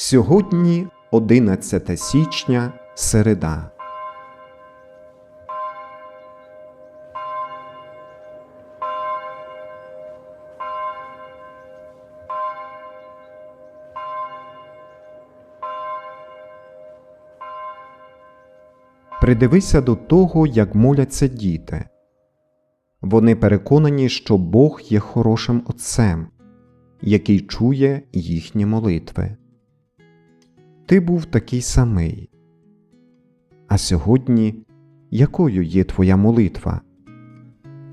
Сьогодні 11 січня, середа. Придивися до того, як моляться діти. Вони переконані, що Бог є хорошим Отцем, який чує їхні молитви. Ти був такий самий. А сьогодні якою є твоя молитва?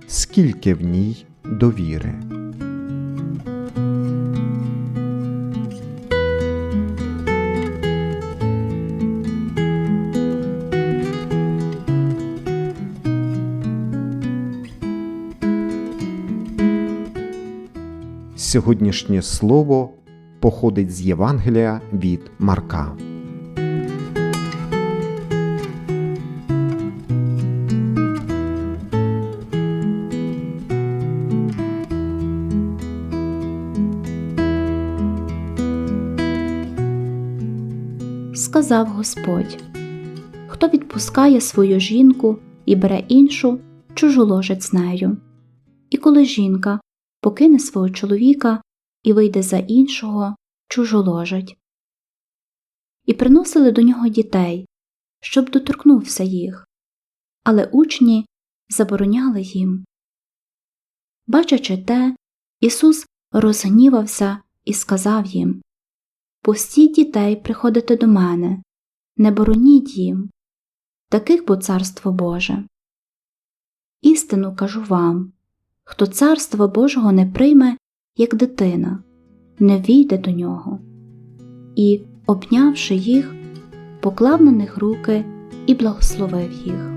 Скільки в ній довіри? Сьогоднішнє слово походить з Євангелія від Марка. сказав Господь Хто відпускає свою жінку і бере іншу, чужоложить з нею. І коли жінка покине свого чоловіка і вийде за іншого, чужоложить. І приносили до нього дітей, щоб доторкнувся їх, але учні забороняли їм. Бачачи те, Ісус розгнівався і сказав їм Пустіть дітей приходити до мене, не бороніть їм, таких бо царство Боже. Істину кажу вам хто царства Божого не прийме, як дитина, не війде до нього. І, обнявши їх, поклав на них руки і благословив їх.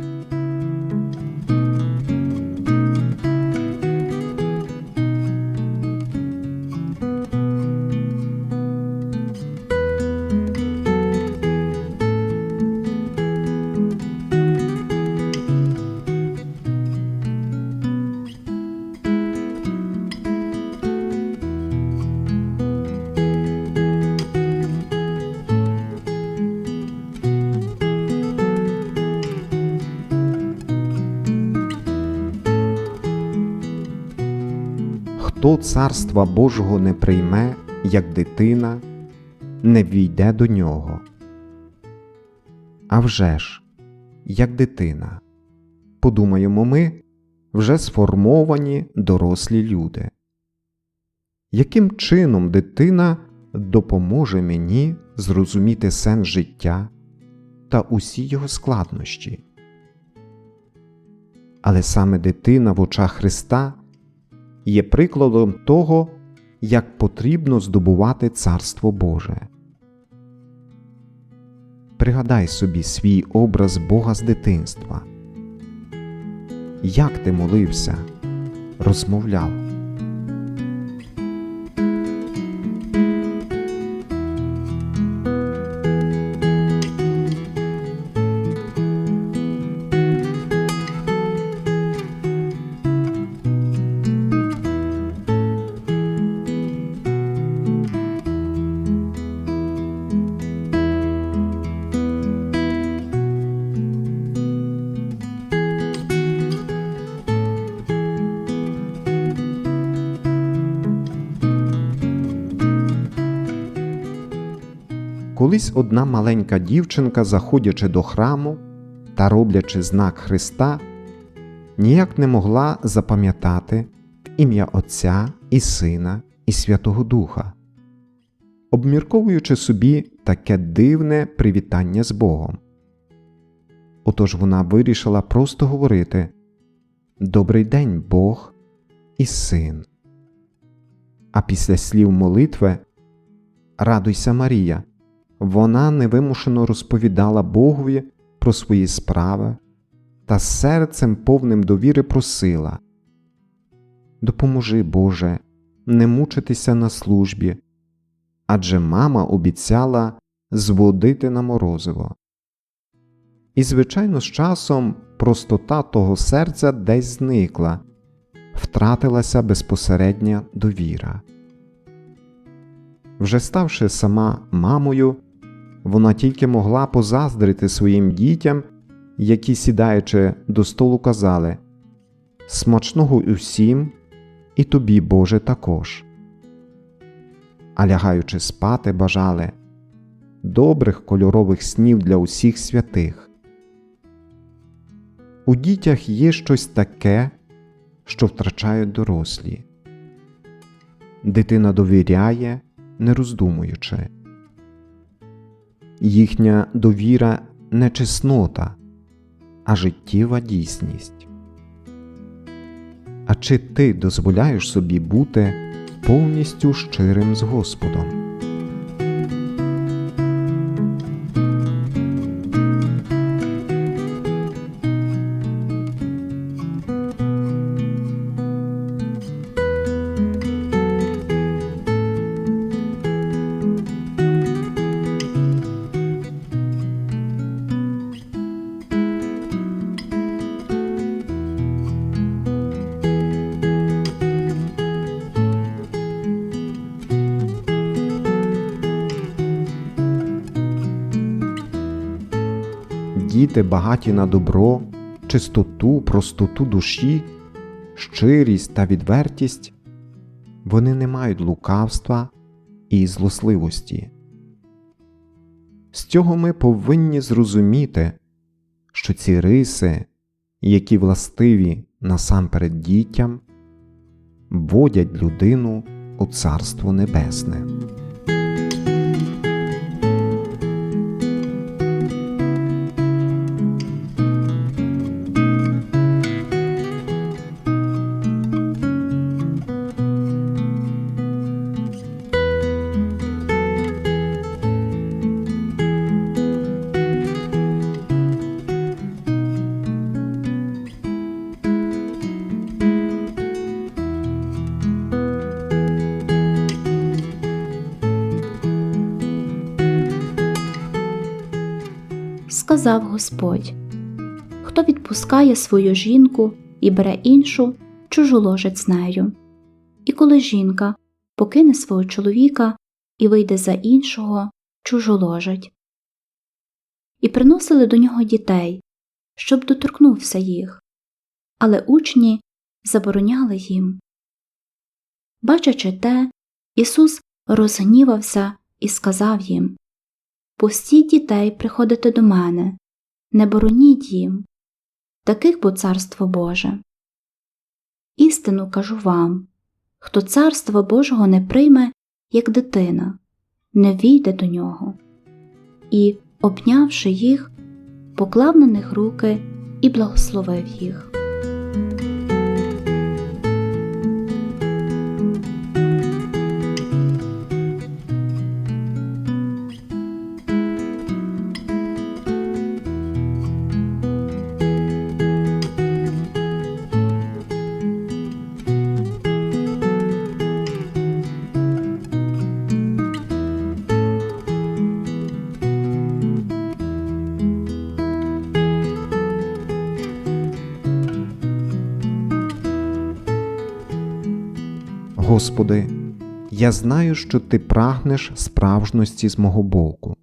Хто царства Божого не прийме, як дитина, не війде до нього. А вже ж, як дитина, подумаємо ми, вже сформовані дорослі люди. Яким чином дитина допоможе мені зрозуміти сенс життя та усі його складнощі? Але саме дитина в очах Христа є прикладом того, як потрібно здобувати Царство Боже. Пригадай собі свій образ Бога з дитинства. Як ти молився, розмовляв? Колись одна маленька дівчинка, заходячи до храму та роблячи знак Христа, ніяк не могла запам'ятати ім'я Отця і Сина і Святого Духа, обмірковуючи собі таке дивне привітання з Богом. Отож вона вирішила просто говорити Добрий день, Бог і Син. А після слів молитви Радуйся Марія вона невимушено розповідала Богові про свої справи та серцем повним довіри просила Допоможи, Боже, не мучитися на службі, адже мама обіцяла зводити на морозиво. І, звичайно, з часом простота того серця десь зникла, втратилася безпосередня довіра. Вже ставши сама мамою, вона тільки могла позаздрити своїм дітям, які, сідаючи до столу, казали Смачного усім, і тобі, Боже, також. А лягаючи спати, бажали добрих кольорових снів для усіх святих. У дітях є щось таке, що втрачають дорослі. Дитина довіряє, не роздумуючи. Їхня довіра не чеснота, а життєва дійсність. А чи ти дозволяєш собі бути повністю щирим з Господом? Діти багаті на добро, чистоту, простоту душі, щирість та відвертість, вони не мають лукавства і злосливості. З цього ми повинні зрозуміти, що ці риси, які властиві насамперед дітям, вводять людину у Царство Небесне. Сказав Господь Хто відпускає свою жінку і бере іншу, чужоложець з нею. І коли жінка покине свого чоловіка і вийде за іншого, чужоложить. І приносили до нього дітей, щоб доторкнувся їх, але учні забороняли їм. Бачачи те, Ісус розгнівався і сказав їм Пустіть дітей приходити до мене, не бороніть їм, таких бо царство Боже. Істину кажу вам хто царства Божого не прийме, як дитина, не війде до нього. І, обнявши їх, поклав на них руки і благословив їх. Господи, я знаю, що Ти прагнеш справжності з мого боку.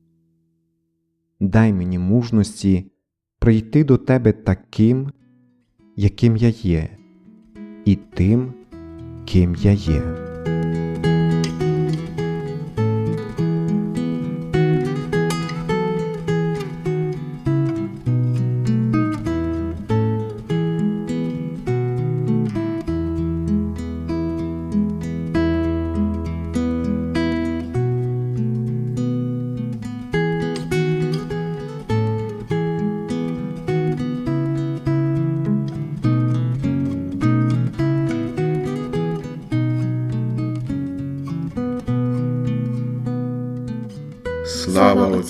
Дай мені мужності прийти до Тебе таким, яким я є, і тим, ким я є.